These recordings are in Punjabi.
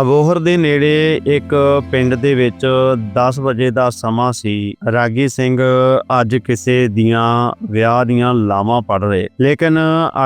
ਅਬੋਹਰ ਦੇ ਨੇੜੇ ਇੱਕ ਪਿੰਡ ਦੇ ਵਿੱਚ 10 ਵਜੇ ਦਾ ਸਮਾਂ ਸੀ। ਰਾਗੀ ਸਿੰਘ ਅੱਜ ਕਿਸੇ ਦੀਆਂ ਵਿਆਹ ਦੀਆਂ ਲਾਵਾਂ ਪੜ ਰਹੇ। ਲੇਕਿਨ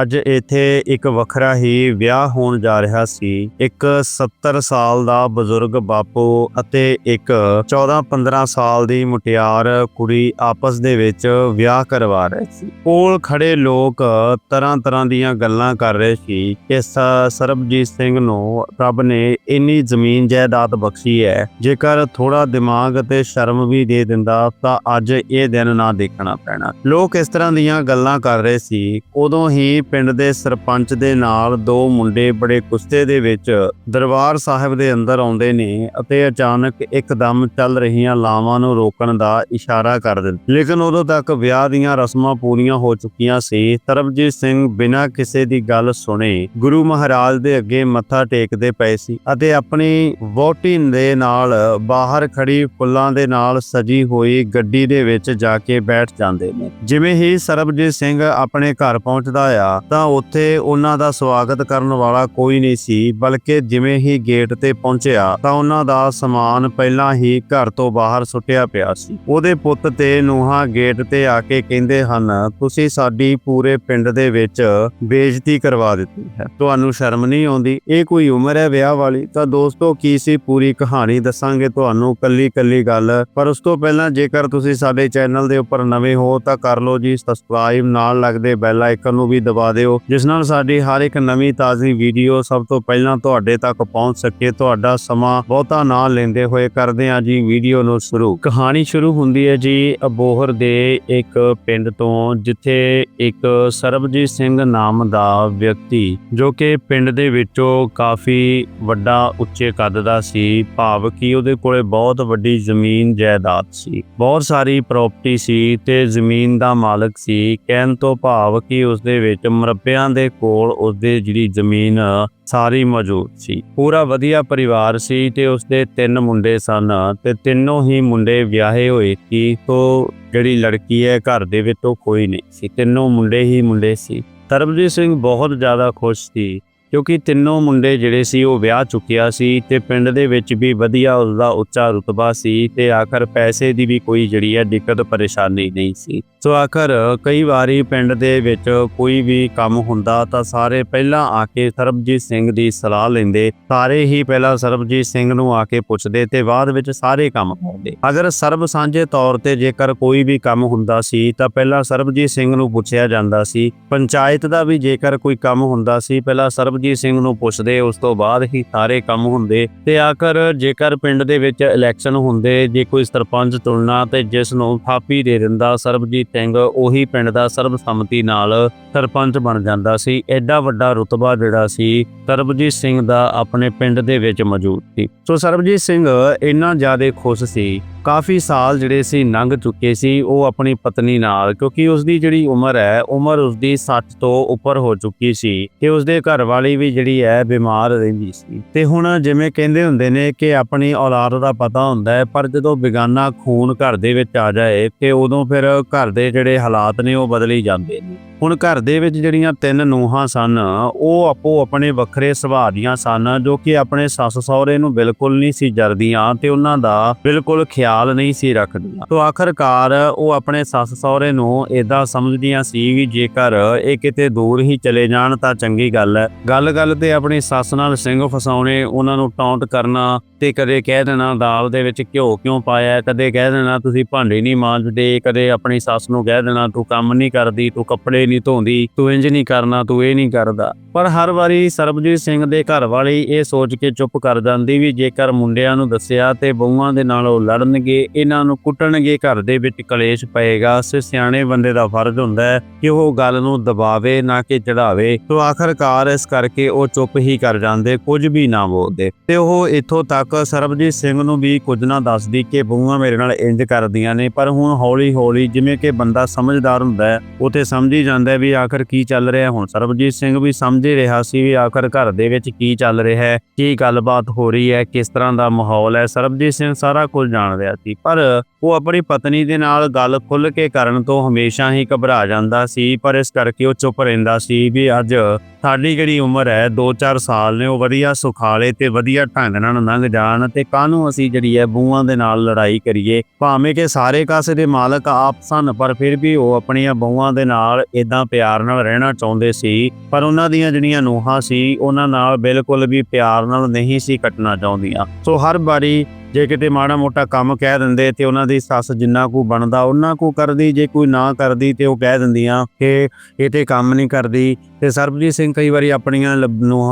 ਅੱਜ ਇੱਥੇ ਇੱਕ ਵੱਖਰਾ ਹੀ ਵਿਆਹ ਹੋਣ ਜਾ ਰਿਹਾ ਸੀ। ਇੱਕ 70 ਸਾਲ ਦਾ ਬਜ਼ੁਰਗ ਬਾਪੂ ਅਤੇ ਇੱਕ 14-15 ਸਾਲ ਦੀ ਮੁਟਿਆਰ ਕੁੜੀ ਆਪਸ ਦੇ ਵਿੱਚ ਵਿਆਹ ਕਰਵਾ ਰਹੇ ਸੀ। ਕੋਲ ਖੜੇ ਲੋਕ ਤਰ੍ਹਾਂ-ਤਰ੍ਹਾਂ ਦੀਆਂ ਗੱਲਾਂ ਕਰ ਰਹੇ ਸੀ। ਇਸ ਸਰਬਜੀਤ ਸਿੰਘ ਨੂੰ ਰੱਬ ਨੇ ਇੰਨੀ ਜ਼ਮੀਨ ਜਾਇਦਾਦ ਬਖਸ਼ੀ ਹੈ, ਜੇਕਰ ਥੋੜਾ ਦਿਮਾਗ ਅਤੇ ਸ਼ਰਮ ਵੀ ਦੇ ਦਿੰਦਾ ਤਾਂ ਅੱਜ ਇਹ ਦਿਨ ਨਾ ਦੇਖਣਾ ਪੈਣਾ। ਲੋਕ ਇਸ ਤਰ੍ਹਾਂ ਦੀਆਂ ਗੱਲਾਂ ਕਰ ਰਹੇ ਸੀ। ਉਦੋਂ ਹੀ ਪਿੰਡ ਦੇ ਸਰਪੰਚ ਦੇ ਨਾਲ ਦੋ ਮੁੰਡੇ ਬੜੇ ਗੁੱਸੇ ਦੇ ਵਿੱਚ ਦਰਬਾਰ ਸਾਹਿਬ ਦੇ ਅੰਦਰ ਆਉਂਦੇ ਨੇ ਅਤੇ ਅਚਾਨਕ ਇੱਕਦਮ ਚੱਲ ਰਹੀਆਂ ਲਾਵਾਂ ਨੂੰ ਰੋਕਣ ਦਾ ਇਸ਼ਾਰਾ ਕਰ ਦਿੰਦੇ ਲੇਕਿਨ ਉਦੋਂ ਤੱਕ ਵਿਆਹ ਦੀਆਂ ਰਸਮਾਂ ਪੂਰੀਆਂ ਹੋ ਚੁੱਕੀਆਂ ਸੀ। ਤਰਬਜੀਤ ਸਿੰਘ ਬਿਨਾਂ ਕਿਸੇ ਦੀ ਗੱਲ ਸੁਣੇ ਗੁਰੂ ਮਹਾਰਾਜ ਦੇ ਅੱਗੇ ਮੱਥਾ ਟੇਕਦੇ ਪਏ ਸੀ ਅਤੇ ਆਪਣੀ ਵੋਟੀ ਦੇ ਨਾਲ ਬਾਹਰ ਖੜੀ ਫੁੱਲਾਂ ਦੇ ਨਾਲ ਸਜੀ ਹੋਈ ਗੱਡੀ ਦੇ ਵਿੱਚ ਜਾ ਕੇ ਬੈਠ ਜਾਂਦੇ ਨੇ। ਜਿਵੇਂ ਹੀ ਸਰਬਜੀਤ ਸਿੰਘ ਆਪਣੇ ਘਰ ਪਹੁੰਚਦਾ ਆ, ਤਾਂ ਉੱਥੇ ਉਹਨਾਂ ਦਾ ਸਵਾਗਤ ਕਰਨ ਵਾਲਾ ਕੋਈ ਨਹੀਂ ਸੀ, ਬਲਕਿ ਜਿਵੇਂ ਹੀ ਗੇਟ ਤੇ ਪਹੁੰਚਿਆ, ਤਾਂ ਉਹਨਾਂ ਦਾ ਸਮਾਨ ਪਹਿਲਾਂ ਹੀ ਘਰ ਤੋਂ ਬਾਹਰ ਸੁੱਟਿਆ ਪਿਆ ਸੀ। ਉਹਦੇ ਪੁੱਤ ਤੇ ਨੂਹਾਂ ਗੇਟ ਤੇ ਆ ਕੇ ਕਹਿੰਦੇ ਹਨ, ਤੁਸੀਂ ਸਾਡੀ ਪੂਰੇ ਪਿੰਡ ਦੇ ਵਿੱਚ ਬੇਇੱਜ਼ਤੀ ਕਰਵਾ ਦਿੱਤੀ ਹੈ। ਤੁਹਾਨੂੰ ਸ਼ਰਮ ਨਹੀਂ ਆਉਂਦੀ? ਇਹ ਕੋਈ ਉਮਰ ਹੈ ਵਿਆਹ ਵਾਲੀ? ਤਾਂ ਦੋਸਤੋ, ਕੀ ਸੀ ਪੂਰੀ ਕਹਾਣੀ ਦੱਸਾਂਗੇ ਤੁਹਾਨੂੰ ਕੱਲੀ ਕੱਲੀ ਗੱਲ। ਪਰ ਉਸ ਤੋਂ ਪਹਿਲਾਂ ਜੇਕਰ ਤੁਸੀਂ ਸਾਡੇ ਚੈਨਲ ਦੇ ਉੱਪਰ ਨਵੇਂ ਹੋ, ਤਾਂ ਕਰ ਲਓ ਜੀ ਸਬਸਕ੍ਰਾਈਬ ਨਾਲ ਲੱਗਦੇ ਬੈਲ ਆਈਕਨ ਨੂੰ ਵੀ ਦਬਾ ਦਿਓ, ਜਿਸ ਨਾਲ ਸਾਡੀ ਹਰ ਇੱਕ ਨਵੀਂ ਤਾਜ਼ੀ ਵੀਡੀਓ ਸਭ ਤੋਂ ਪਹਿਲਾਂ ਤੁਹਾਡੇ ਤੱਕ ਪਹੁੰਚ ਸਕੇ। ਤੁਹਾਡਾ ਸਮਾਂ ਬਹੁਤਾ ਨਾ ਲੈਂਦੇ ਹੋਏ ਕਰਦੇ ਹਾਂ ਜੀ ਵੀਡੀਓ ਨੂੰ ਸ਼ੁਰੂ। ਕਹਾਣੀ ਸ਼ੁਰੂ ਹੁੰਦੀ ਹੈ ਜੀ ਅਬੋਹਰ ਦੇ ਇੱਕ ਪਿੰਡ ਤੋਂ, ਜਿੱਥੇ ਇੱਕ ਸਰਬਜੀਤ ਸਿੰਘ ਨਾਮ ਦਾ ਵਿਅਕਤੀ, ਜੋ ਕਿ ਪਿੰਡ ਦੇ ਵਿੱਚੋਂ ਕਾਫੀ ਵੱਡਾ ਉੱਚੇ ਕੱਦ ਦਾ ਸੀ। ਭਾਵ ਕਿ ਉਹਦੇ ਕੋਲੇ ਬਹੁਤ ਵੱਡੀ ਜ਼ਮੀਨ ਜਾਇਦਾਦ ਸੀ। ਬਹੁਤ ਸਾਰੀ ਪ੍ਰਾਪਰਟੀ ਸੀ ਤੇ ਜ਼ਮੀਨ ਦਾ ਮਾਲਕ ਸੀ। ਕਹਿਣ ਤੋਂ ਭਾਵ ਕਿ ਉਸ ਦੇ ਵਿੱਚ ਮਰੱਬਿਆਂ ਦੇ ਕੋਲ ਉਸ ਦੇ ਜਿਹੜੀ ਜ਼ਮੀਨ ਸਾਰੀ ਮੌਜੂਦ ਸੀ। ਪੂਰਾ ਵਧੀਆ ਪਰਿਵਾਰ ਸੀ ਤੇ ਉਸ ਦੇ ਤਿੰਨ ਮੁੰਡੇ ਸਨ ਤੇ ਤਿੰਨੋਂ ਹੀ ਮੁੰਡੇ ਵਿਆਹੇ ਹੋਏ ਸੀ। ਤੋਂ ਜਿਹੜੀ ਲੜਕੀ ਹੈ ਘਰ ਦੇ ਵਿੱਚ ਉਹ ਕੋਈ ਨਹੀਂ ਸੀ। ਤਿੰਨੋਂ ਮੁੰਡੇ ਹੀ ਮੁੰਡੇ ਸੀ। ਤਰਬਜੀਤ ਸਿੰਘ ਬਹੁਤ ਜ਼ਿਆਦਾ ਖੁਸ਼ ਸੀ। ਕਿਉਂਕਿ ਤਿੰਨੋਂ ਮੁੰਡੇ ਜਿਹੜੇ ਸੀ ਉਹ ਵਿਆਹ ਚੁੱਕਿਆ ਸੀ ਤੇ ਪਿੰਡ ਦੇ ਵਿੱਚ ਵੀ ਵਧੀਆ ਉਸਦਾ ਉੱਚਾ ਰੁਤਬਾ ਸੀ ਤੇ ਆਖਰ ਪੈਸੇ ਦੀ ਵੀ ਕੋਈ ਜਿਹੜੀ ਹੈ ਦਿੱਕਤ ਪਰੇਸ਼ਾਨੀ ਨਹੀਂ ਸੀ। ਸੋ ਆਖਰ ਕਈ ਵਾਰੀ ਪਿੰਡ ਦੇ ਵਿੱਚ ਕੋਈ ਵੀ ਕੰਮ ਹੁੰਦਾ ਤਾਂ ਸਾਰੇ ਪਹਿਲਾਂ ਆ ਕੇ ਸਰਬਜੀਤ ਸਿੰਘ ਦੀ ਸਲਾਹ ਲੈਂਦੇ, ਸਾਰੇ ਹੀ ਪਹਿਲਾਂ ਸਰਬਜੀਤ ਸਿੰਘ ਨੂੰ ਆ ਕੇ ਪੁੱਛਦੇ ਤੇ ਬਾਅਦ ਵਿੱਚ ਸਾਰੇ ਕੰਮ ਕਰਦੇ। ਅਗਰ ਸਰਬ ਸਾਂਝੇ ਤੌਰ ਤੇ ਜੇਕਰ ਕੋਈ ਵੀ ਕੰਮ ਹੁੰਦਾ ਸੀ ਤਾਂ ਪਹਿਲਾਂ ਸਰਬਜੀਤ ਸਿੰਘ ਨੂੰ ਪੁੱਛਿਆ ਜਾਂਦਾ ਸੀ। ਪੰਚਾਇਤ ਦਾ ਵੀ ਜੇਕਰ ਕੋਈ ਕੰਮ ਹੁੰਦਾ ਸੀ, ਪਹਿਲਾਂ ਸਰਬ ਸਰਬਜੀਤ ਸਿੰਘ ਨੂੰ ਪੁੱਛਦੇ, ਉਸ ਤੋਂ ਬਾਅਦ ਹੀ ਸਾਰੇ ਕੰਮ ਹੁੰਦੇ ਤੇ ਆਖਰ ਜੇਕਰ ਪਿੰਡ ਦੇ ਵਿੱਚ ਇਲੈਕਸ਼ਨ ਹੁੰਦੇ, ਜੇ ਕੋਈ ਸਰਪੰਚ ਚੁਣਨਾ ਤੇ ਜਿਸ ਨੂੰ ਥਾਪੀ ਦੇ ਦਿੰਦਾ ਸਰਬਜੀਤ ਸਿੰਘ, ਉਹੀ ਪਿੰਡ ਦਾ ਸਰਬਸੰਮਤੀ ਨਾਲ ਸਰਪੰਚ ਬਣ ਜਾਂਦਾ ਸੀ। ਐਡਾ ਵੱਡਾ ਰੁਤਬਾ ਜਿਹੜਾ ਸੀ, ਸਰਬਜੀਤ ਸਿੰਘ ਦਾ ਆਪਣੇ ਪਿੰਡ ਦੇ ਵਿੱਚ ਮੌਜੂਦ ਸੀ। ਸੋ ਸਰਬਜੀਤ ਸਿੰਘ ਇੰਨਾ ਜ਼ਿਆਦਾ ਖੁਸ਼ ਸੀ ਕਾਫੀ ਸਾਲ ਜਿਹੜੇ ਸੀ ਲੰਘ ਚੁੱਕੇ ਸੀ, ਉਹ ਆਪਣੀ ਪਤਨੀ ਨਾਲ, ਕਿਉਂਕਿ ਉਸ ਦੀ ਜਿਹੜੀ ਉਮਰ ਹੈ, ਉਮਰ ਉਸ ਦੀ 60 ਤੋਂ ਉੱਪਰ ਹੋ ਚੁੱਕੀ ਸੀ ਤੇ ਉਸ ਦੇ ਘਰ ਵਾਲੀ ਵੀ ਜਿਹੜੀ ਹੈ, ਬਿਮਾਰ ਰਹਿੰਦੀ ਸੀ। ਤੇ ਹੁਣ ਜਿਵੇਂ ਕਹਿੰਦੇ ਹੁੰਦੇ ਨੇ ਕਿ ਆਪਣੀ ਔਲਾਦ ਦਾ ਪਤਾ ਹੁੰਦਾ ਹੈ, ਪਰ ਜਦੋਂ ਬਿਗਾਨਾ ਖੂਨ ਘਰ ਦੇ ਵਿੱਚ ਆ ਜਾਏ, ਤੇ ਉਦੋਂ ਫਿਰ ਘਰ ਦੇ ਜਿਹੜੇ ਹਾਲਾਤ ਨੇ, ਉਹ ਬਦਲੀ ਜਾਂਦੇ ਨੇ। ਹੁਣ ਘਰ ਦੇ ਵਿੱਚ ਜਿਹੜੀਆਂ ਤਿੰਨ ਨੂੰਹਾਂ ਸਨ, ਉਹ ਆਪੋ ਆਪਣੇ ਵੱਖਰੇ ਸੁਭਾਅ ਦੀਆਂ ਸਨ, ਜੋ ਕਿ ਆਪਣੇ ਸੱਸ ਸਹੁਰੇ ਨੂੰ ਬਿਲਕੁਲ ਨਹੀਂ ਸੀ ਜਰਦੀਆਂ ਤੇ ਉਹਨਾਂ ਦਾ ਬਿਲਕੁਲ ਖਿਆਲ ਨਹੀਂ ਸੀ ਰੱਖਦੀਆਂ। ਤੋਂ ਆਖਰਕਾਰ ਉਹ ਆਪਣੇ ਸੱਸ ਸਹੁਰੇ ਨੂੰ ਇਦਾਂ ਸਮਝਦੀਆਂ ਸੀ ਵੀ ਜੇਕਰ ਇਹ ਕਿਤੇ ਦੂਰ ਹੀ ਚਲੇ ਜਾਣ ਤਾਂ ਚੰਗੀ ਗੱਲ ਹੈ। ਗੱਲ-ਗੱਲ ਤੇ ਆਪਣੀ ਸੱਸ ਨਾਲ ਸਿੰਘ ਫਸਾਉਣੇ, ਉਹਨਾਂ ਨੂੰ ਟੌਂਟ ਕਰਨਾ ਤੇ ਕਦੇ ਕਹਿ ਦੇਣਾ ਦਾਲ ਦੇ ਵਿੱਚ ਘਿਓ ਕਿਉਂ ਪਾਇਆ ਕਦੇ ਕਹਿ ਦੇਣਾ ਤੁਸੀਂ ਭਾਂਡੇ ਨਹੀਂ ਮਾਂਜਦੇ, ਕਦੇ ਆਪਣੀ ਸੱਸ ਨੂੰ ਕਹਿ ਦੇਣਾ ਤੂੰ ਕੰਮ ਨਹੀਂ ਕਰਦੀ, ਤੂੰ ਕੱਪੜੇ ਨਹੀਂ ਧੋਂਦੀ, ਤੂੰ ਇੰਜ ਨਹੀਂ ਕਰਨਾ, ਤੂੰ ਇਹ ਨਹੀਂ ਕਰਦਾ। ਪਰ ਹਰ ਵਾਰੀ ਸਰਬਜੀਤ ਸਿੰਘ ਦੇ ਘਰ ਵਾਲੀ ਇਹ ਸੋਚ ਕੇ ਚੁੱਪ ਕਰ ਜਾਂਦੀ ਵੀ ਜੇਕਰ ਮੁੰਡਿਆਂ ਨੂੰ ਦੱਸਿਆ ਤੇ ਬਹੂਆਂ ਦੇ ਨਾਲ ਉਹ ਲੜਨਗੇ, ਇਹਨਾਂ ਨੂੰ ਕੁੱਟਣਗੇ, ਘਰ ਦੇ ਵਿੱਚ ਕਲੇਸ਼ ਪਏਗਾ। ਸੇ ਸਿਆਣੇ ਬੰਦੇ ਦਾ ਫਰਜ਼ ਹੁੰਦਾ ਹੈ ਕਿ ਉਹ ਗੱਲ ਨੂੰ ਦਬਾਵੇ, ਨਾ ਕਿ ਚੜਾਵੇ। ਤੋਂ ਆਖਰਕਾਰ ਇਸ ਕਰਕੇ ਉਹ ਚੁੱਪ ਹੀ ਕਰ ਜਾਂਦੇ, ਕੁਝ ਵੀ ਨਾ ਬੋਲਦੇ। ਤੇ ਉਹ ਇੱਥੋਂ ਤੱਕ ਸਰਬਜੀਤ ਸਿੰਘ ਨੂੰ ਵੀ ਕੁਝ ਨਾ ਦੱਸਦੀ ਕਿ ਬਹੂਆਂ ਮੇਰੇ ਨਾਲ ਇੰਜ ਕਰਦੀਆਂ ਨੇ, ਪਰ ਹੁਣ ਹੌਲੀ ਹੌਲੀ ਜਿਵੇਂ ਕਿ ਬੰਦਾ ਸਮਝਦਾਰ ਹੁੰਦਾ ਹੈ ਉਹ ਤੇ ਸਮਝ ਹੀ ਜਾਂਦਾ ਹੈ ਵੀ ਆਖਰ ਕੀ ਚੱਲ ਰਿਹਾ ਹੁਣ ਸਰਬਜੀਤ ਸਿੰਘ ਵੀ ਸਮਝ ਹੀ ਰਿਹਾ ਸੀ ਵੀ ਆਖਰ ਘਰ ਦੇ ਵਿੱਚ ਕੀ ਚੱਲ ਰਿਹਾ ਹੈ, ਕੀ ਗੱਲਬਾਤ ਹੋ ਰਹੀ ਹੈ, ਕਿਸ ਤਰ੍ਹਾਂ ਦਾ ਮਾਹੌਲ ਹੈ। ਸਰਬਜੀਤ ਸਿੰਘ ਸਾਰਾ ਕੁਝ ਜਾਣ ਰਿਹਾ ਸੀ, ਪਰ ਉਹ ਆਪਣੀ ਪਤਨੀ ਦੇ ਨਾਲ ਗੱਲ ਖੁੱਲ ਕੇ ਕਰਨ ਤੋਂ ਹਮੇਸ਼ਾ ਹੀ ਘਬਰਾ ਜਾਂਦਾ ਸੀ, ਪਰ ਇਸ ਕਰਕੇ ਉਹ ਚੁੱਪ ਰਹਿੰਦਾ ਸੀ ਵੀ ਅੱਜ ਸਾਡੀ ਜਿਹੜੀ ਉਮਰ ਹੈ 2-4 ਸਾਲ ਨੇ, ਉਹ ਵਧੀਆ ਸੁਖਾਲੇ ਤੇ ਵਧੀਆ ਢੰਗ ਨਾਲ ਲੰਘ ਜਾਣ ਤੇ ਕਾਹਨੂੰ ਅਸੀਂ ਜਿਹੜੀ ਹੈ ਬੂਆਂ ਦੇ ਨਾਲ ਲੜਾਈ ਕਰੀਏ? ਭਾਵੇਂ ਕਿ ਸਾਰੇ ਕਾਸੇ ਦੇ ਮਾਲਕ ਆਪ ਸਨ, ਪਰ ਫਿਰ ਵੀ ਉਹ ਆਪਣੀਆਂ ਬੂਆਂ ਦੇ ਨਾਲ ਇਦਾਂ ਪਿਆਰ ਨਾਲ ਰਹਿਣਾ ਚਾਹੁੰਦੇ ਸੀ। ਪਰ ਉਹਨਾਂ ਦੀਆਂ ਜਿਹੜੀਆਂ ਨੂਹਾਂ ਸੀ, ਉਹਨਾਂ ਨਾਲ ਬਿਲਕੁਲ ਵੀ ਪਿਆਰ ਨਾਲ ਨਹੀਂ ਸੀ ਕੱਟਣਾ ਚਾਹੁੰਦੀਆਂ। ਸੋ ਹਰ ਵਾਰੀ ਜੇ ਕਿਤੇ ਮਾੜਾ ਮੋਟਾ ਕੰਮ ਕਹਿ ਦਿੰਦੇ ਤੇ ਉਹਨਾਂ ਦੀ ਸੱਸ ਜਿੰਨਾ ਕੋ ਬਣਦਾ, ਉਹਨਾਂ ਕੋ ਕਰਦੀ, ਜੇ ਕੋਈ ਨਾ ਕਰਦੀ ਤੇ ਉਹ ਕਹਿ ਦਿੰਦੀਆਂ ਕਿ ਇਹ ਤੇ ਕੰਮ ਨਹੀਂ ਕਰਦੀ ਤੇ ਸਰਬਜੀਤ ਸਿੰਘ ਕਈ ਵਾਰੀ ਆਪਣੀਆਂ ਲ-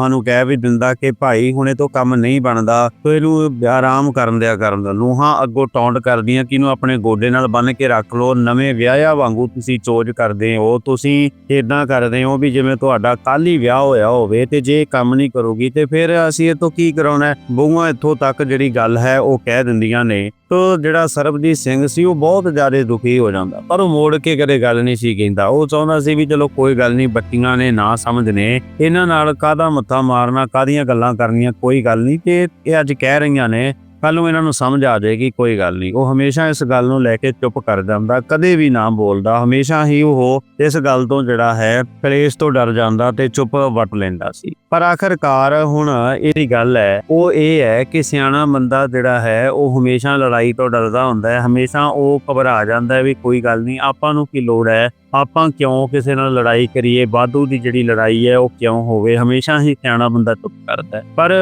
ਨੂੰ ਕਹਿ ਵੀ ਦਿੰਦਾ ਕਿ ਭਾਈ ਹੁਣੇ ਤੋਂ ਕੰਮ ਨਹੀਂ ਬਣਦਾ, ਤੋ ਇਹਨੂੰ ਆਰਾਮ ਕਰਨ ਦਿਆ ਕਰਨ ਦਾ ਨੂੰਹਾਂ ਅੱਗੋਂ ਟੌਂਟ ਕਰਦੀਆਂ ਕਿ ਇਹਨੂੰ ਆਪਣੇ ਗੋਡੇ ਨਾਲ ਬੰਨ ਕੇ ਰੱਖ ਲਓ, ਨਵੇਂ ਵਿਆਹਿਆ ਵਾਂਗੂ ਤੁਸੀਂ ਚੋਜ ਕਰਦੇ ਹੋ, ਤੁਸੀਂ ਇਦਾਂ ਕਰਦੇ ਹੋ ਵੀ ਜਿਵੇਂ ਤੁਹਾਡਾ ਕੱਲ ਹੀ ਵਿਆਹ ਹੋਇਆ ਹੋਵੇ ਤੇ ਜੇ ਕੰਮ ਨਹੀਂ ਕਰੋਗੀ ਤੇ ਫਿਰ ਅਸੀਂ ਇਹ ਤੋਂ ਕੀ ਕਰਾਉਣਾ ਹੈ? ਬਹੂਆਂ ਇੱਥੋਂ ਤੱਕ ਜਿਹੜੀ ਗੱਲ ਹੈ ਉਹ ਕਹਿ ਦਿੰਦੀਆਂ ਨੇ, ਤੋ ਜਿਹੜਾ ਸਰਬਜੀਤ ਸਿੰਘ ਸੀ ਉਹ ਬਹੁਤ ਜ਼ਿਆਦਾ ਦੁਖੀ ਹੋ ਜਾਂਦਾ, ਪਰ ਉਹ ਮੋੜ ਕੇ ਕਦੇ ਗੱਲ ਨਹੀਂ ਸੀ ਕਹਿੰਦਾ। ਉਹ ਚਾਹੁੰਦਾ ਸੀ ਵੀ ਚਲੋ ਕੋਈ ਗੱਲ ਨਹੀਂ ਬੱਤੀਆਂ ਨੇ ਨਾ ਸਮਝਨੇ, ਇਹਨਾਂ ਨਾਲ ਕਾਹਦਾ ਮੱਥਾ ਮਾਰਨਾ, ਕਾਹਦੀਆਂ ਗੱਲਾਂ ਕਰਨੀਆਂ, ਕੋਈ ਗੱਲ ਨਹੀਂ, ਤੇ ਇਹ ਅੱਜ ਕਹਿ ਰਹੀਆਂ ਨੇ ਕੱਲ ਨੂੰ ਇਹਨਾਂ ਨੂੰ ਸਮਝ ਆ ਜਾਏਗੀ, ਕੋਈ ਗੱਲ ਨਹੀਂ। ਉਹ ਹਮੇਸ਼ਾ ਇਸ ਗੱਲ ਨੂੰ ਲੈ ਕੇ ਚੁੱਪ ਕਰ ਜਾਂਦਾ, ਕਦੇ ਵੀ ਨਾ ਬੋਲਦਾ, ਹਮੇਸ਼ਾ ਹੀ ਉਹ ਇਸ ਗੱਲ ਤੋਂ ਜਿਹੜਾ ਹੈ ਕਲੇਸ਼ ਤੋਂ ਡਰ ਜਾਂਦਾ ਤੇ ਚੁੱਪ ਵਟ ਲੈਂਦਾ ਸੀ। ਪਰ ਆਖਰਕਾਰ ਹੁਣ ਇਹਦੀ ਗੱਲ ਹੈ, ਉਹ ਇਹ ਹੈ ਕਿ ਸਿਆਣਾ ਬੰਦਾ ਜਿਹੜਾ ਹੈ, ਉਹ ਹਮੇਸ਼ਾ ਲੜਾਈ ਤੋਂ ਡਰਦਾ ਹੁੰਦਾ ਹੈ, ਹਮੇਸ਼ਾ ਉਹ ਘਬਰਾ ਜਾਂਦਾ ਹੈ ਵੀ ਕੋਈ ਗੱਲ ਨਹੀਂ, ਆਪਾਂ ਨੂੰ ਕੀ ਲੋੜ ਹੈ ਆਪਾਂ ਕਿਉਂ ਕਿਸੇ ਨਾਲ ਲੜਾਈ ਕਰੀਏ? ਬਾਦੂ ਦੀ ਜਿਹੜੀ ਲੜਾਈ ਹੈ, ਉਹ ਕਿਉਂ ਹੋਵੇ? ਹਮੇਸ਼ਾ ਹੀ ਸਿਆਣਾ ਬੰਦਾ ਚੁੱਪ ਕਰਦਾ ਹੈ। ਪਰ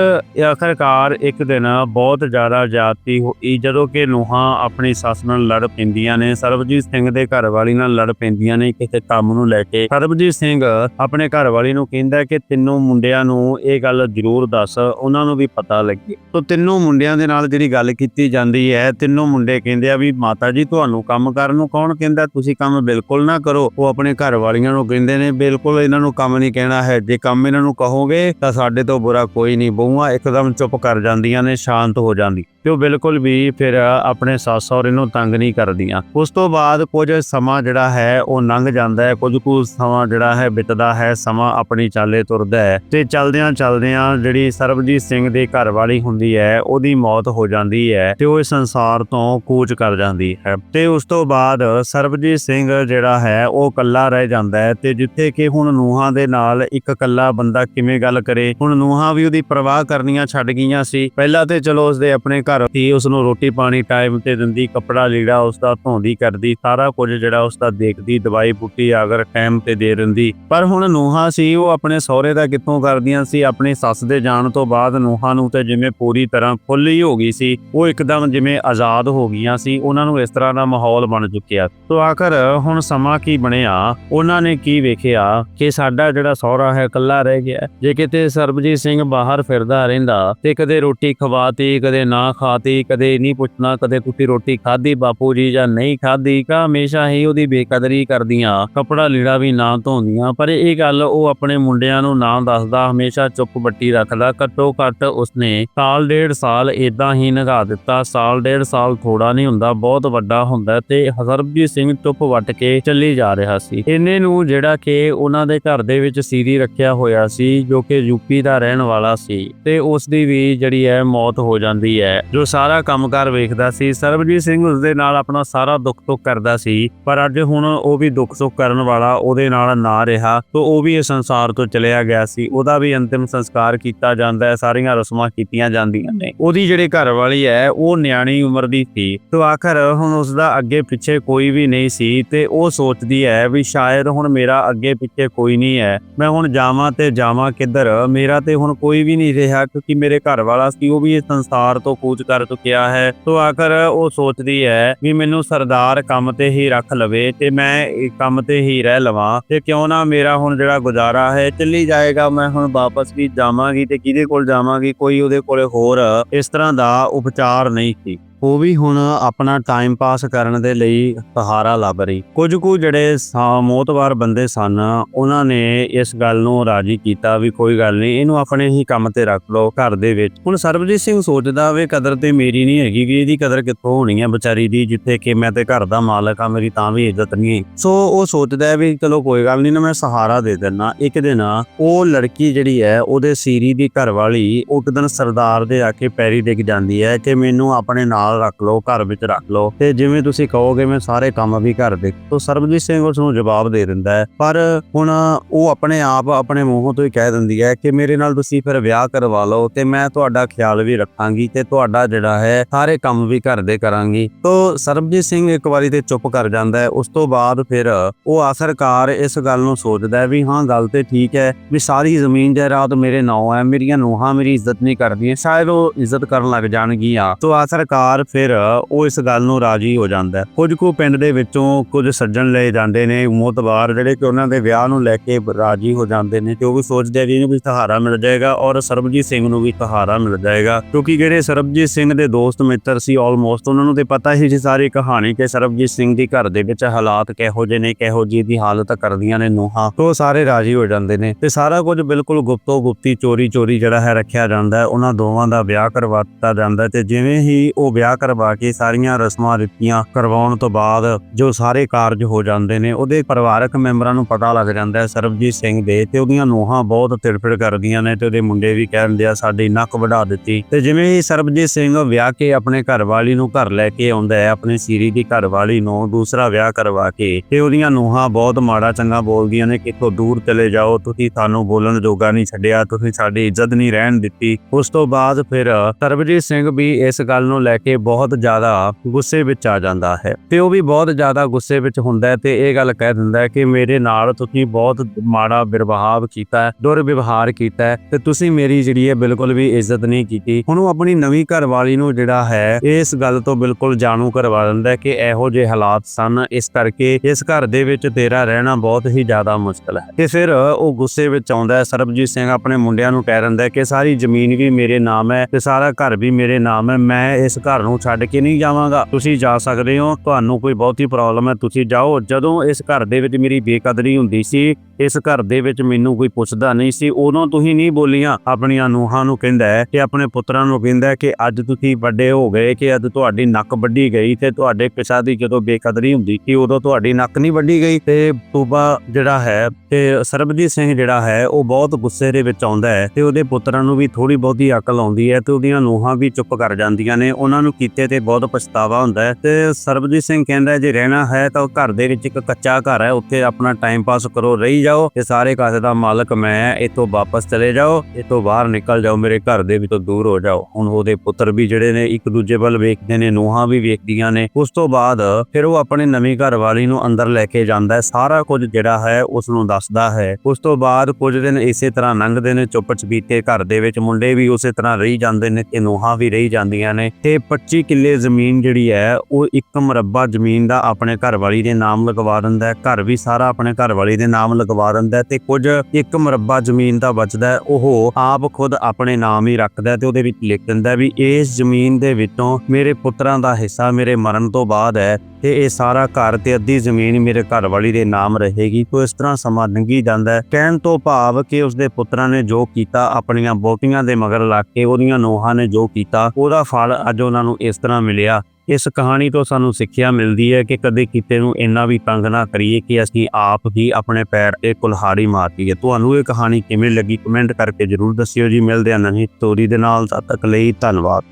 ਆਖਰਕਾਰ ਇੱਕ ਦਿਨ ਬਹੁਤ ਜ਼ਿਆਦਾ ਜਾਤੀ ਹੋਈ, ਜਦੋਂ ਕਿ ਨੂੰਹਾਂ ਆਪਣੀ ਸੱਸ ਨਾਲ ਲੜ ਪੈਂਦੀਆਂ ਨੇ, ਸਰਬਜੀਤ ਸਿੰਘ ਦੇ ਘਰ ਵਾਲੀ ਨਾਲ ਲੜ ਪੈਂਦੀਆਂ ਨੇ ਕਿਸੇ ਕੰਮ ਨੂੰ ਲੈ ਕੇ। ਸਰਬਜੀਤ ਸਿੰਘ ਆਪਣੇ ਘਰ ਵਾਲੀ ਨੂੰ ਕਹਿੰਦਾ ਕਿ ਤਿੰਨੋਂ ਮੁੰਡਿਆਂ ਨੂੰ ਇਹ ਗੱਲ ਜ਼ਰੂਰ ਦੱਸ, ਉਹਨਾਂ ਨੂੰ ਵੀ ਪਤਾ ਲੱਗੇ। ਤੋ ਤਿੰਨੋਂ ਮੁੰਡਿਆਂ ਦੇ ਨਾਲ ਜਿਹੜੀ ਗੱਲ ਕੀਤੀ ਜਾਂਦੀ ਹੈ, ਤਿੰਨੋਂ ਮੁੰਡੇ ਕਹਿੰਦੇ ਆ ਵੀ ਮਾਤਾ ਜੀ, ਤੁਹਾਨੂੰ ਕੰਮ ਕਰਨ ਨੂੰ ਕੌਣ ਕਹਿੰਦਾ? ਤੁਸੀਂ ਕੰਮ ਬਿਲਕੁਲ ਨਾ ਕਰੋ। ਕਰੋ। ਉਹ ਆਪਣੇ ਘਰ ਵਾਲੀਆਂ ਨੂੰ ਕਹਿੰਦੇ ਨੇ, ਬਿਲਕੁਲ ਇਹਨਾਂ ਨੂੰ ਕੰਮ ਨਹੀਂ ਕਹਿਣਾ ਹੈ। ਜੇ ਕੰਮ ਇਹਨਾਂ ਨੂੰ ਕਹੋਗੇ ਤਾਂ ਸਾਡੇ ਤੋਂ ਬੁਰਾ ਕੋਈ ਨਹੀਂ। ਬਹੂਆਂ ਇੱਕਦਮ ਚੁੱਪ ਕਰ ਜਾਂਦੀਆਂ ਨੇ, ਸ਼ਾਂਤ ਹੋ ਜਾਂਦੀ। ਤੇ ਉਹ ਬਿਲਕੁਲ ਵੀ ਫਿਰ ਆਪਣੇ ਸੱਸ ਸਹੁਰੇ ਨੂੰ ਤੰਗ ਨਹੀਂ ਕਰਦੀਆਂ। ਉਸ ਤੋਂ ਬਾਅਦ ਕੁਝ ਸਮਾਂ ਜਿਹੜਾ ਹੈ, ਉਹ ਲੰਘ ਜਾਂਦਾ ਹੈ। ਕੁਝ ਕੁ ਸਮਾਂ ਜਿਹੜਾ ਹੈ, ਬਿਤਦਾ ਹੈ। ਸਮਾਂ ਆਪਣੀ ਚਾਲੇ ਤੁਰਦਾ ਹੈ। ਤੇ ਚਲਦਿਆਂ ਚਲਦਿਆਂ ਜਿਹੜੀ ਸਰਬਜੀਤ ਸਿੰਘ ਦੇ ਘਰ ਵਾਲੀ ਹੁੰਦੀ ਹੈ, ਉਹਦੀ ਮੌਤ ਹੋ ਜਾਂਦੀ ਹੈ ਤੇ ਉਹ ਇਸ ਸੰਸਾਰ ਤੋਂ ਕੂਚ ਕਰ ਜਾਂਦੀ ਹੈ। ਤੇ ਉਸ ਤੋਂ ਬਾਅਦ ਸਰਬਜੀਤ ਸਿੰਘ ਜਿਹੜਾ ਹੈ, ਉਹ ਇਕੱਲਾ ਰਹਿ ਜਾਂਦਾ ਹੈ ਤੇ ਜਿੱਥੇ ਕਿ ਹੁਣ ਨੂਹਾਂ ਦੇ ਨਾਲ ਇੱਕ ਇਕੱਲਾ ਬੰਦਾ ਕਿਵੇਂ ਗੱਲ ਕਰੇ? ਹੁਣ ਨੂਹਾਂ ਵੀ ਉਹਦੀ ਪਰਵਾਹ ਕਰਨੀਆਂ ਛੱਡ ਗਈਆਂ ਸੀ। ਪਹਿਲਾਂ ਤੇ ਚਲੋ ਉਸਦੇ ਆਪਣੇ ਘਰ ਸੀ ਉਸ ਨੂੰ ਰੋਟੀ ਪਾਣੀ ਟਾਈਮ ਤੇ ਦਿੰਦੀ, ਕੱਪੜਾ ਲੀੜਾ ਉਸਦਾ ਧੋਂਦੀ ਕਰਦੀ, ਸਾਰਾ ਕੁਝ ਜਿਹੜਾ ਉਸਦਾ ਦੇਖਦੀ, ਦਵਾਈ ਬੂਟੀ ਅਗਰ ਟਾਈਮ ਤੇ ਦੇ ਦਿੰਦੀ। ਪਰ ਹੁਣ ਨੂਹਾਂ ਸੀ, ਉਹ ਆਪਣੇ ਸਹੁਰੇ ਦਾ ਕਿੱਥੋਂ ਕਰਦੀਆਂ ਸੀ, ਆਪਣੀ ਸੱਸ ਦੇ ਜਾਣ ਤੋਂ ਬਾਅਦ ਨੂਹਾਂ ਨੂੰ ਤੇ ਜਿਵੇਂ ਪੂਰੀ ਤਰ੍ਹਾਂ ਫੁੱਲ ਹੀ ਹੋ ਗਈ ਸੀ, ਉਹ ਇੱਕਦਮ ਜਿਵੇਂ ਆਜ਼ਾਦ ਹੋ ਗਈਆਂ ਸੀ, ਉਹਨਾਂ ਨੂੰ ਇਸ ਤਰ੍ਹਾਂ ਦਾ ਮਾਹੌਲ ਬਣ ਚੁੱਕਿਆ। ਸੋ ਆਖਰ ਹੁਣ ਸਮਾਂ ਕੀ ਬਣਿਆ? ਉਹਨਾਂ ਨੇ ਕੀ ਵੇਖਿਆ? ਕਿ ਸਾਡਾ ਜਿਹੜਾ ਸਹੁਰਾ ਹੈ, ਇਕੱਲਾ ਰਹਿ ਗਿਆ। ਜੇ ਕਿਤੇ ਸਰਬਜੀਤ ਸਿੰਘ ਬਾਹਰ ਫਿਰਦਾ ਰਹਿੰਦਾ, ਤੇ ਕਦੇ ਰੋਟੀ ਖਵਾਤੀ, ਕਦੇ ਨਾ ਖਾਤੀ, ਕਦੇ ਨਹੀਂ ਪੁੱਛਣਾ, ਕਦੇ ਤੁਸੀਂ ਰੋਟੀ ਖਾਧੀ, ਬਾਪੂ ਜੀ ਜਾਂ ਨਹੀਂ ਖਾਧੀ ਕਾ ਹਮੇਸ਼ਾ ਹੀ ਉਹਦੀ ਬੇਕਦਰੀ ਕਰਦੀਆਂ। ਕਪੜਾ ਲੀੜਾ ਵੀ ਨਾ ਧੋਂਦੀਆਂ, ਪਰ ਇਹ ਗੱਲ ਉਹ ਆਪਣੇ ਮੁੰਡਿਆਂ ਨੂੰ ਨਾ ਦੱਸਦਾ, ਹਮੇਸ਼ਾ ਚੁੱਪ ਬੱਟੀ ਰੱਖਦਾ। ਘੱਟੋ ਘੱਟ ਉਸਨੇ ਸਾਲ ਡੇਢ ਸਾਲ ਇਦਾਂ ਹੀ ਨਗਾ ਦਿੱਤਾ। ਸਾਲ ਡੇਢ ਸਾਲ ਥੋੜਾ ਨਹੀਂ ਹੁੰਦਾ, ਬਹੁਤ ਵੱਡਾ ਹੁੰਦਾ ਤੇ ਸਰਬਜੀਤ ਸਿੰਘ ਚੁੱਪ ਵੱਟ ਕੇ ਚੱਲੀ ਜਾ ਰਿਹਾ ਸੀ। ਇਹਨੇ ਨੂੰ ਜਿਹੜਾ ਕਿ ਉਹਨਾਂ ਦੇ ਘਰ ਦੇ ਵਿੱਚ ਸੀਰੀ ਰੱਖਿਆ ਹੋਇਆ ਸੀ, ਜੋ ਕਿ ਯੂਪੀ ਦਾ ਰਹਿਣ ਵਾਲਾ ਸੀ ਤੇ ਉਸ ਦੀ ਵੀ ਜਿਹੜੀ ਹੈ ਮੌਤ ਹੋ ਜਾਂਦੀ ਹੈ। ਜੋ ਸਾਰਾ ਕੰਮਕਾਰ ਵੇਖਦਾ ਸੀ, ਸਰਬਜੀਤ ਸਿੰਘ ਉਸ ਦੇ ਨਾਲ ਆਪਣਾ ਸਾਰਾ ਦੁੱਖ ਸੁੱਖ ਕਰਦਾ ਸੀ, ਪਰ ਅੱਜ ਹੁਣ ਉਹ ਵੀ ਦੁੱਖ ਸੁੱਖ ਕਰਨ ਵਾਲਾ ਉਹਦੇ ਨਾਲ ਨਾ ਰਿਹਾ, ਤੋ ਉਹ ਵੀ ਇਸ ਸੰਸਾਰ ਤੋਂ ਚਲਿਆ ਗਿਆ ਸੀ, ਉਹਦਾ ਵੀ ਅੰਤਿਮ ਸੰਸਕਾਰ ਕੀਤਾ ਜਾਂਦਾ ਹੈ, ਸਾਰੀਆਂ ਰਸਮਾਂ ਕੀਤੀਆਂ ਜਾਂਦੀਆਂ ਨੇ। ਉਹਦੀ ਜਿਹੜੇ ਘਰ ਵਾਲੀ ਹੈ, ਉਹ ਨਿਆਣੀ ਉਮਰ ਦੀ ਸੀ, ਤੋ ਆਖਰ ਹੁਣ ਉਸ ਦਾ ਅੱਗੇ ਪਿੱਛੇ ਕੋਈ ਵੀ ਨਹੀਂ ਸੀ, ਤੇ ਉਹ ਸੋਚਦੀ ਹੈ ਵੀ ਸ਼ਾਇਦ ਹੁਣ ਮੇਰਾ ਅੱਗੇ ਪਿੱਛੇ ਕੋਈ ਨਹੀਂ ਹੈ, ਮੈਂ ਹੁਣ ਜਾਵਾਂ ਤੇ ਜਾਵਾਂ ਕਿੱਧਰ, ਮੇਰਾ ਤੇ ਹੁਣ ਕੋਈ ਵੀ ਨਹੀਂ ਰਿਹਾ, ਕਿਉਂਕਿ ਮੇਰੇ ਘਰ ਵਾਲਾ ਸੀ, ਉਹ ਵੀ ਇਸ ਸੰਸਾਰ ਤੋਂ ਕੂਚ ਕਰ ਚੁੱਕਿਆ ਹੈ। ਤੋ ਆਖਰ ਉਹ ਸੋਚਦੀ ਹੈ ਵੀ ਮੈਨੂੰ ਸਰਦਾਰ ਕੰਮ ਤੇ ਹੀ ਰੱਖ ਲਵੇ ਤੇ ਮੈਂ ਕੰਮ ਤੇ ਹੀ ਰਹਿ ਲਵਾਂ ਤੇ ਕਿਉਂ ਨਾ ਮੇਰਾ ਹੁਣ ਜਿਹੜਾ ਗੁਜ਼ਾਰਾ ਹੈ ਚੱਲੀ ਜਾਏਗਾ, ਮੈਂ ਹੁਣ ਵਾਪਸ ਵੀ ਜਾਵਾਂਗੀ ਤੇ ਕਿਹਦੇ ਕੋਲ ਜਾਵਾਂਗੀ, ਕੋਈ ਉਹਦੇ ਕੋਲੇ ਹੋਰ ਇਸ ਤਰ੍ਹਾਂ ਦਾ ਉਪਚਾਰ ਨਹੀਂ ਸੀ। ਉਹ ਵੀ ਹੁਣ ਆਪਣਾ ਟਾਈਮ ਪਾਸ ਕਰਨ ਦੇ ਲਈ ਸਹਾਰਾ ਲੱਭ ਰਹੀ। ਕੁਝ ਕੁ ਜਿਹੜੇ ਸਾ- ਬੰਦੇ ਸਨ, ਉਹਨਾਂ ਨੇ ਇਸ ਗੱਲ ਨੂੰ ਰਾਜੀ ਕੀਤਾ ਵੀ ਕੋਈ ਗੱਲ ਨਹੀਂ, ਇਹਨੂੰ ਆਪਣੇ ਹੀ ਕੰਮ ਤੇ ਰੱਖ ਲਓ ਘਰ ਦੇ ਵਿੱਚ। ਹੁਣ ਸਰਬਜੀਤ ਸਿੰਘ ਸੋਚਦਾ ਵੇ ਕਦਰ ਤੇ ਮੇਰੀ ਨਹੀਂ ਹੈਗੀ ਕਿ ਇਹਦੀ ਕਦਰ ਕਿੱਥੋਂ ਹੋਣੀ ਹੈ ਵਿਚਾਰੀ ਦੀ, ਜਿੱਥੇ ਕਿ ਮੈਂ ਤੇ ਘਰ ਦਾ ਮਾਲਕ ਆ, ਮੇਰੀ ਤਾਂ ਵੀ ਇੱਜ਼ਤ ਨਹੀਂ ਸੋ ਉਹ ਸੋਚਦਾ ਵੀ ਚਲੋ ਕੋਈ ਗੱਲ ਨਹੀਂ, ਨਾ ਮੈਂ ਸਹਾਰਾ ਦੇ ਦਿੰਨਾ। ਇੱਕ ਦਿਨ ਉਹ ਲੜਕੀ ਜਿਹੜੀ ਹੈ, ਉਹਦੇ ਸੀਰੀ ਦੀ ਘਰ ਵਾਲੀ ਉਹ ਦਿਨ ਸਰਦਾਰ ਦੇ ਆ ਕੇ ਪੈਰੀ ਡਿੱਗ ਜਾਂਦੀ ਹੈ ਕਿ ਮੈਨੂੰ ਆਪਣੇ ਨਾਲ ਰੱਖ ਲਓ, ਘਰ ਵਿੱਚ ਰੱਖ ਲਓ। ਤੇ ਜਿਵੇਂ ਤੁਸੀਂ ਕਹੋਗੇ, ਮੈਂ ਸਾਰੇ ਕੰਮ ਵੀ ਕਰ ਦੇ। ਤੋ ਸਰਬਜੀਤ ਸਿੰਘ ਉਸ ਨੂੰ ਜਵਾਬ ਦੇ ਦਿੰਦਾ ਹੈ। ਪਰ ਹੁਣ ਉਹ ਆਪਣੇ ਆਪ ਆਪਣੇ ਮੂੰਹੋਂ ਤੋਂ ਹੀ ਕਹਿ ਦਿੰਦੀ ਹੈ ਕਿ ਮੇਰੇ ਨਾਲ ਤੁਸੀਂ ਫਿਰ ਵਿਆਹ ਕਰਵਾ ਲਓ ਤੇ ਮੈਂ ਤੁਹਾਡਾ ਖਿਆਲ ਵੀ ਰੱਖਾਂਗੀ ਤੇ ਤੁਹਾਡਾ ਜਿਹੜਾ ਹੈ, ਸਾਰੇ ਕੰਮ ਵੀ ਘਰ ਦੇ ਕਰਾਂਗੀ। ਤੋ ਸਰਬਜੀਤ ਸਿੰਘ ਇੱਕ ਵਾਰੀ ਤੇ ਚੁੱਪ ਕਰ ਜਾਂਦਾ ਹੈ। ਉਸ ਤੋਂ ਬਾਅਦ ਫਿਰ ਉਹ ਆਖਰਕਾਰ ਇਸ ਗੱਲ ਨੂੰ ਸੋਚਦਾ ਵੀ ਹਾਂ, ਗੱਲ ਤੇ ਠੀਕ ਹੈ ਵੀ ਸਾਰੀ ਜ਼ਮੀਨ ਜਾਇਦਾਦ ਮੇਰੇ ਨਾਂ ਹੈ, ਮੇਰੀਆਂ ਨੂੰਹਾਂ ਮੇਰੀ ਇੱਜ਼ਤ ਨਹੀਂ ਕਰਦੀਆਂ, ਸ਼ਾਇਦ ਉਹ ਇੱਜ਼ਤ ਕਰਨ ਲੱਗ ਜਾਣਗੀਆਂ। ਤੋ ਆਖਰਕਾਰ ਫਿਰ ਉਹ ਇਸ ਗੱਲ ਨੂੰ ਰਾਜੀ ਹੋ ਜਾਂਦਾ ਹੈ। ਕੁਝ ਕੁ ਪਿੰਡ ਦੇ ਵਿੱਚੋਂ ਕੁਝ ਸੱਜਣ ਲਏ ਜਾਂਦੇ ਨੇ, ਮੋਤਬਾਰ ਜਿਹੜੇ ਕਿ ਉਹਨਾਂ ਦੇ ਵਿਆਹ ਨੂੰ ਲੈ ਕੇ ਰਾਜੀ ਹੋ ਜਾਂਦੇ ਨੇ ਤੇ ਉਹ ਵੀ ਸੋਚਦੇ ਆ ਵੀ ਇਹਨੂੰ ਵੀ ਸਹਾਰਾ ਮਿਲ ਜਾਏਗਾ ਔਰ ਸਰਬਜੀਤ ਸਿੰਘ ਨੂੰ ਵੀ ਸਹਾਰਾ ਮਿਲ ਜਾਏਗਾ। ਕਿਉਂਕਿ ਜਿਹੜੇ ਸਰਬਜੀਤ ਸਿੰਘ ਦੇ ਦੋਸਤ ਮਿੱਤਰ ਸੀ ਆਲਮੋਸਟ ਉਹਨਾਂ ਨੂੰ ਤੇ ਪਤਾ ਹੀ ਸੀ ਸਾਰੀ ਕਹਾਣੀ ਕਿ ਸਰਬਜੀਤ ਸਿੰਘ ਦੀ ਘਰ ਦੇ ਵਿੱਚ ਹਾਲਾਤ ਕਿਹੋ ਜਿਹੇ ਨੇ, ਕਿਹੋ ਜਿਹੀ ਦੀ ਹਾਲਤ ਕਰਦੀਆਂ ਨੇ ਨੂਹਾਂ। ਤੋਂ ਉਹ ਸਾਰੇ ਰਾਜੀ ਹੋ ਜਾਂਦੇ ਨੇ ਤੇ ਸਾਰਾ ਕੁਝ ਬਿਲਕੁਲ ਗੁਪਤੋ ਗੁਪਤੀ ਚੋਰੀ ਚੋਰੀ ਜਿਹੜਾ ਹੈ ਰੱਖਿਆ ਜਾਂਦਾ ਹੈ। ਉਹਨਾਂ ਦੋਵਾਂ ਦਾ ਵਿਆਹ ਕਰਵਾ ਦਿੱਤਾ ਜਾਂਦਾ ਤੇ ਜਿਵੇਂ ਹੀ ਉਹ ਵਿਆਹ ਕਰਵਾ ਕੇ ਸਾਰੀਆਂ ਰਸਮਾਂ ਰੀਤੀਆਂ ਕਰਵਾਉਣ ਤੋਂ ਬਾਅਦ ਜੋ ਸਾਰੇ ਕਾਰਜ ਹੋ ਜਾਂਦੇ ਨੇ, ਉਹਦੇ ਪਰਿਵਾਰਕ ਮੈਂਬਰਾਂ ਨੂੰ ਪਤਾ ਲੱਗ ਜਾਂਦਾ ਹੈ ਸਰਬਜੀਤ ਸਿੰਘ ਦੇ ਤੇ ਉਹਦੀਆਂ ਨੂੰਹਾਂ ਬਹੁਤ ਤਿੜਫਿੜ ਕਰਦੀਆਂ ਨੇ ਤੇ ਉਹਦੇ ਮੁੰਡੇ ਵੀ ਕਹਿੰਦੇ ਆ ਸਾਡੀ ਨੱਕ ਵਢਾ ਦਿੱਤੀ। ਤੇ ਜਿਵੇਂ ਹੀ ਸਰਬਜੀਤ ਸਿੰਘ ਵਿਆਹ ਕੇ ਆਪਣੇ ਘਰ ਵਾਲੀ ਨੂੰ ਘਰ ਲੈ ਕੇ ਆਉਂਦਾ ਹੈ, ਆਪਣੀ ਸੀਰੀ ਦੀ ਘਰ ਵਾਲੀ ਨੂੰ ਦੂਸਰਾ ਵਿਆਹ ਕਰਵਾ ਕੇ ਤੇ ਉਹਦੀਆਂ ਨੂੰਹਾਂ ਬਹੁਤ ਮਾੜਾ ਚੰਗਾ ਬੋਲਦੀਆਂ ਨੇ, ਕਿਥੋਂ ਦੂਰ ਚਲੇ ਜਾਓ, ਤੁਸੀਂ ਸਾਨੂੰ ਬੋਲਣ ਜੋਗਾ ਨਹੀਂ ਛੱਡਿਆ, ਤੁਸੀਂ ਸਾਡੀ ਇੱਜ਼ਤ ਨਹੀਂ ਰਹਿਣ ਦਿੱਤੀ। ਉਸ ਤੋਂ ਬਾਅਦ ਫਿਰ ਸਰਬਜੀਤ ਸਿੰਘ ਵੀ ਇਸ ਗੱਲ ਨੂੰ ਲੈ ਕੇ ਬਹੁਤ ਜ਼ਿਆਦਾ ਗੁੱਸੇ ਵਿੱਚ ਆ ਜਾਂਦਾ ਹੈ। ਤੇ ਉਹ ਵੀ ਬਹੁਤ ਜ਼ਿਆਦਾ ਗੁੱਸੇ ਵਿੱਚ ਹੁੰਦਾ ਤੇ ਇਹ ਗੱਲ ਕਹਿ ਦਿੰਦਾ ਕਿ ਮੇਰੇ ਨਾਲ ਤੁਸੀਂ ਬਹੁਤ ਮਾੜਾ ਵਿਵਹਾਰ ਕੀਤਾ ਦੁਰਵਿਵਹਾਰ ਕੀਤਾ ਤੇ ਤੁਸੀਂ ਮੇਰੀ ਜਿਹੜੀ ਹੈ ਬਿਲਕੁਲ ਵੀ ਇੱਜ਼ਤ ਨਹੀਂ ਕੀਤੀ। ਹੁਣ ਉਹ ਆਪਣੀ ਨਵੀਂ ਘਰ ਵਾਲੀ ਨੂੰ ਜਿਹੜਾ ਹੈ, ਇਸ ਗੱਲ ਤੋਂ ਬਿਲਕੁਲ ਜਾਣੂ ਕਰਵਾ ਦਿੰਦਾ ਕਿ ਇਹੋ ਜਿਹੇ ਹਾਲਾਤ ਸਨ, ਇਸ ਕਰਕੇ ਇਸ ਘਰ ਦੇ ਵਿੱਚ ਤੇਰਾ ਰਹਿਣਾ ਬਹੁਤ ਹੀ ਜ਼ਿਆਦਾ ਮੁਸ਼ਕਲ ਹੈ। ਤੇ ਫਿਰ ਉਹ ਗੁੱਸੇ ਵਿੱਚ ਆਉਂਦਾ ਹੈ, ਸਰਬਜੀਤ ਸਿੰਘ ਆਪਣੇ ਮੁੰਡਿਆਂ ਨੂੰ ਕਹਿ ਦਿੰਦਾ ਕਿ ਸਾਰੀ ਜ਼ਮੀਨ ਵੀ ਮੇਰੇ ਨਾਮ ਹੈ ਤੇ ਸਾਰਾ ਘਰ ਵੀ ਮੇਰੇ ਨਾਮ ਹੈ, ਮੈਂ ਇਸ ਘਰ ਨੂੰ ਛੱਡ ਕੇ ਨਹੀਂ ਜਾਵਾਂਗਾ। ਤੁਸੀਂ ਜਾ ਸਕਦੇ ਹੋ। ਤੁਹਾਨੂੰ ਕੋਈ ਬਹੁਤੀ ਪ੍ਰੋਬਲਮ ਹੈ, ਤੁਸੀਂ ਜਾਓ। ਜਦੋਂ ਇਸ ਘਰ ਦੇ ਵਿੱਚ ਮੇਰੀ ਬੇਕਦਰੀ ਹੁੰਦੀ ਸੀ, ਇਸ ਘਰ ਦੇ ਵਿੱਚ ਮੈਨੂੰ ਕੋਈ ਪੁੱਛਦਾ ਨਹੀਂ ਸੀ। ਉਦੋਂ ਤੁਸੀਂ ਨਹੀਂ ਬੋਲੀਆਂ, ਆਪਣੀਆਂ ਨੂੰਹਾਂ ਨੂੰ ਕਹਿੰਦਾ ਹੈ ਕਿ, ਆਪਣੇ ਪੁੱਤਰਾਂ ਨੂੰ ਕਹਿੰਦਾ ਹੈ ਕਿ, ਅੱਜ ਤੁਸੀਂ ਵੱਡੇ ਹੋ ਗਏ ਕਿ, ਅੱਜ ਤੁਹਾਡੀ ਨੱਕ ਵੱਢੀ ਗਈ ਤੇ ਤੁਹਾਡੇ ਪਿਤਾ ਦੀ ਜਦੋਂ ਬੇਕਦਰੀ ਹੁੰਦੀ ਸੀ, ਉਦੋਂ ਤੁਹਾਡੀ ਨੱਕ ਨਹੀਂ ਵੱਢੀ ਗਈ। ਤੇ ਤੂਬਾ ਜਿਹੜਾ ਹੈ ਤੇ ਸਰਬਜੀਤ ਸਿੰਘ ਜਿਹੜਾ ਹੈ, ਉਹ ਬਹੁਤ ਗੁੱਸੇ ਦੇ ਵਿੱਚ ਆਉਂਦਾ ਹੈ ਤੇ ਉਹਦੇ ਪੁੱਤਰਾਂ ਨੂੰ ਵੀ ਥੋੜੀ ਬਹੁਤੀ ਅਕਲ ਆਉਂਦੀ ਹੈ ਤੇ ਉਹਦੀਆਂ ਨੂਹਾਂ ਵੀ ਚੁੱਪ ਕਰ ਜਾਂਦੀਆਂ ਨੇ। ਉਹਨਾਂ ਨੂੰ ਕੀਤੇ ਤੇ ਬਹੁਤ ਪਛਤਾਵਾ ਹੁੰਦਾ ਹੈ। ਤੇ ਸਰਬਜੀਤ ਸਿੰਘ ਕਹਿੰਦਾ ਜੇ ਰਹਿਣਾ ਹੈ ਤਾਂ ਉਹ ਘਰ ਦੇ ਵਿੱਚ ਇੱਕ ਕੱਚਾ ਘਰ ਹੈ, ਉੱਥੇ ਆਪਣਾ ਟਾਈਮ ਪਾਸ ਕਰੋ, ਰਹੀ ਜਾਓ ਤੇ ਸਾਰੇ ਕਾਸੇ ਦਾ ਮਾਲਕ ਮੈਂ ਇੱਥੋਂ ਵਾਪਸ ਚਲੇ ਜਾਓ, ਇੱਥੋਂ ਬਾਹਰ ਨਿਕਲ ਜਾਓ, ਮੇਰੇ ਘਰ ਦੇ ਵਿੱਚੋਂ ਦੂਰ ਹੋ ਜਾਓ। ਹੁਣ ਉਹਦੇ ਪੁੱਤਰ ਵੀ ਜਿਹੜੇ ਨੇ, ਇੱਕ ਦੂਜੇ ਵੱਲ ਵੇਖਦੇ ਨੇ, ਨੂਹਾਂ ਵੀ ਵੇਖਦੀਆਂ ਨੇ। ਉਸ ਤੋਂ ਬਾਅਦ ਫਿਰ ਉਹ ਆਪਣੇ ਨਵੀਂ ਘਰ ਵਾਲੀ ਨੂੰ ਅੰਦਰ ਲੈ ਕੇ ਜਾਂਦਾ ਹੈ। ਸਾਰਾ ਕੁਝ ਜਿਹੜਾ ਹੈ ਉਸ ਨੂੰ ਦੱਸਦਾ ਹੈ। ਉਸ ਤੋਂ ਬਾਅਦ ਕੁਝ ਦਿਨ ਇਸੇ ਤਰ੍ਹਾਂ ਲੰਘਦੇ ਨੇ ਚੁੱਪ ਚਪੀਤੇ ਘਰ ਦੇ ਵਿੱਚ ਮੁੰਡੇ ਵੀ ਉਸੇ ਤਰ੍ਹਾਂ ਰਹੀ ਜਾਂਦੇ ਨੇ ਤੇ ਨੂਹਾਂ ਵੀ ਰਹੀ ਜਾਂਦੀਆਂ ਨੇ। ਤੇ 25 ਕਿੱਲੇ ਜ਼ਮੀਨ ਜਿਹੜੀ ਹੈ, ਉਹ ਇੱਕ ਮੁਰੱਬਾ ਜ਼ਮੀਨ ਦਾ ਆਪਣੇ ਘਰ ਵਾਲੀ ਦੇ ਨਾਮ ਲਗਵਾ ਦਿੰਦਾ ਹੈ। ਘਰ ਵੀ ਸਾਰਾ ਆਪਣੇ ਘਰ ਵਾਲੀ ਦੇ ਨਾਮ ਲਗਵਾ ਦਿੰਦਾ ਹੈ ਤੇ ਕੁਝ ਇੱਕ ਮੁਰੱਬਾ ਜ਼ਮੀਨ ਦਾ ਬਚਦਾ ਉਹ ਆਪ ਖੁਦ ਆਪਣੇ ਨਾਮ ਹੀ ਰੱਖਦਾ ਹੈ ਤੇ ਉਹਦੇ ਵਿੱਚ ਲਿਖ ਦਿੰਦਾ ਵੀ ਇਸ ਜ਼ਮੀਨ ਦੇ ਵਿੱਚੋਂ ਮੇਰੇ ਪੁੱਤਰਾਂ ਦਾ ਹਿੱਸਾ ਮੇਰੇ ਮਰਨ ਤੋਂ ਬਾਅਦ ਹੈ। ਤੇ ਇਹ ਸਾਰਾ ਘਰ ਤੇ ਅੱਧੀ ਜ਼ਮੀਨ ਮੇਰੇ ਘਰ ਵਾਲੀ ਦੇ ਨਾਮ ਰਹੇਗੀ। ਤੋਂ ਇਸ ਤਰ੍ਹਾਂ ਸਮਾਂ ਲੰਘੀ ਜਾਂਦਾ ਹੈ। ਕਹਿਣ ਤੋਂ ਭਾਵ ਕਿ ਉਸਦੇ ਪੁੱਤਰਾਂ ਨੇ ਜੋ ਕੀਤਾ, ਆਪਣੀਆਂ ਬੋਟੀਆਂ ਦੇ ਮਗਰ ਲੱਗ ਕੇ ਉਹਦੀਆਂ ਨੋਹਾਂ ਨੇ ਜੋ ਕੀਤਾ, ਉਹਦਾ ਫਲ ਅੱਜ ਉਹਨਾਂ ਨੂੰ ਇਸ ਤਰ੍ਹਾਂ ਮਿਲਿਆ। ਇਸ ਕਹਾਣੀ ਤੋਂ ਸਾਨੂੰ ਸਿੱਖਿਆ ਮਿਲਦੀ ਹੈ ਕਿ ਕਦੇ ਕਿਤੇ ਨੂੰ ਇੰਨਾ ਵੀ ਤੰਗ ਨਾ ਕਰੀਏ ਕਿ ਅਸੀਂ ਆਪ ਹੀ ਆਪਣੇ ਪੈਰ ਤੇ ਕੁਲਹਾੜੀ ਮਾਰੀਏ ਤੁਹਾਨੂੰ ਇਹ ਕਹਾਣੀ ਕਿਵੇਂ ਲੱਗੀ, ਕਮੈਂਟ ਕਰਕੇ ਜਰੂਰ ਦੱਸਿਓ ਜੀ। ਮਿਲਦੇ ਹਾਂ ਨਵੀਂ ਸਟੋਰੀ ਦੇ ਨਾਲ। ਤਦ ਤੱਕ ਲਈ ਧੰਨਵਾਦ।